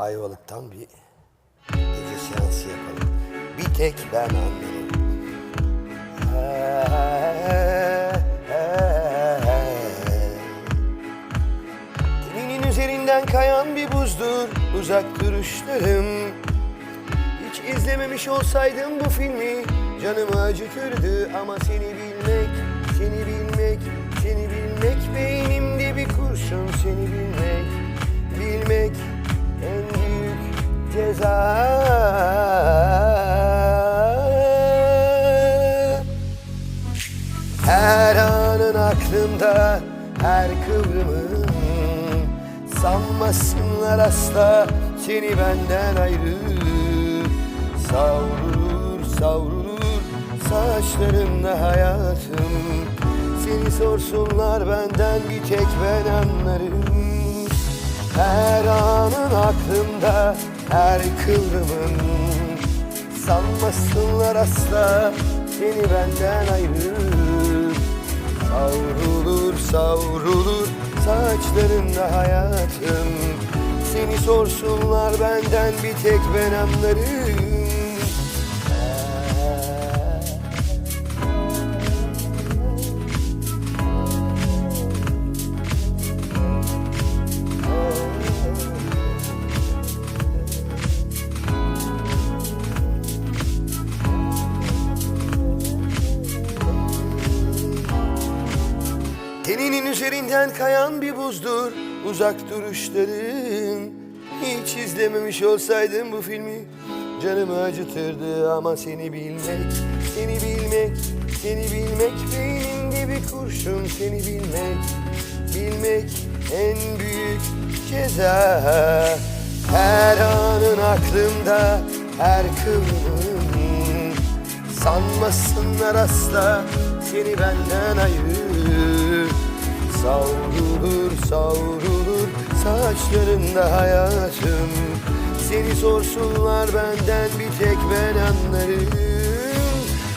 Ayvalık'tan bir gece seansı yapalım. Bir tek ben anlarım. Teninin üzerinden kayan bir buzdur uzak duruşlarım. Hiç izlememiş olsaydım bu filmi canımı acıtırdı ama seni bilmek, seni bilmek, seni bilmek beynimde Her anın aklımda her kıvrımın Sanmasınlar asla seni benden ayrı. Savrulur savrulur saçlarında hayatım. Seni sorsunlar benden bir tek ben anlarım. Her anın aklımda her kıvrımın Sanmasınlar asla seni benden ayrı Savrulur savrulur saçlarında hayatım. Seni sorsunlar benden bir tek ben anlarım Teninin üzerinden kayan bir buzdur. Uzak duruşların Hiç izlememiş olsaydım bu filmi. Canımı acıtırdı ama seni bilmek Seni bilmek, seni bilmek Beynimde bir kurşun. Seni bilmek Bilmek en büyük ceza. Her anın aklımda her kıvrımın Sanmasınlar asla. Seni benden ayrı Savrulur savrulur saçlarında hayatım. Seni sorsunlar benden bir tek ben anlarım.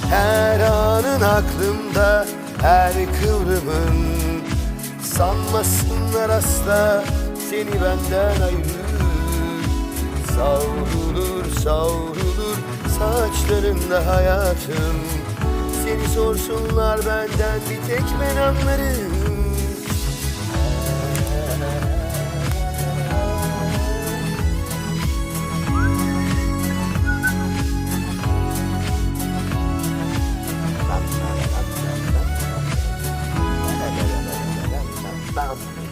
Her anın aklımda her kıvrımın. Sanmasınlar asla seni benden ayrı Savrulur savrulur saçlarında hayatım. Seni sorsunlar benden bir tek ben anlarım love.